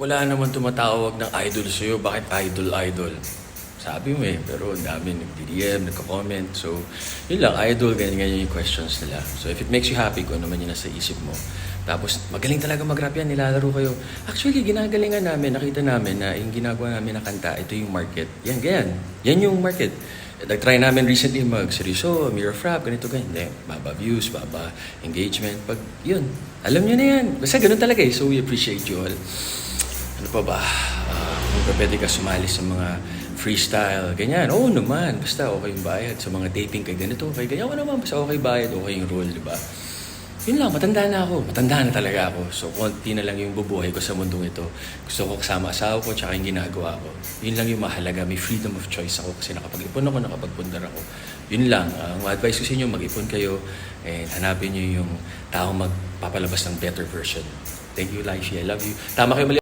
wala naman tumatawag ng idol sa'yo. Bakit idol, idol? Sabi mo eh, pero ang dami nag-DM, nagko-comment. So, yun lang, idol, ganyan-ganyan yung questions nila. So, if it makes you happy, kung ano man yung nasa isip mo. Tapos, magaling talaga mag-rap yan, nilalaro kayo. Actually, ginagalingan namin, nakita namin na yung ginagawa namin na kanta, ito yung market. Yan, ganyan. Yan yung market. Nag-try namin recently mag-seryoso, mirror frap, ganito, ganyan. Hindi, baba views, baba engagement. Pag, yun, alam nyo na yan. Basta ganun talaga eh. So, we appreciate you all. Ano pa ba? Ah, kung pwede ka sumali sa mga freestyle, ganyan. Oo naman, basta okay yung bayad. Sa mga taping kay ganito, kay ganyan. Oo naman, basta okay bayad, okay yung role, di ba? Yun lang, matanda na ako. Matanda na talaga ako. So, konti na lang yung bubuhay ko sa mundong ito. Gusto ko kasama asawa ko, tsaka yung ginagawa ko. Yun lang yung mahalaga. May freedom of choice ako kasi nakapag-ipon ako, nakapagpundar ako. Yun lang. Ang advice ko sa inyo, mag-ipon kayo and hanapin nyo yung taong magpapalabas ng better version. Thank you, Lifey. I love you. Tama kayo mali.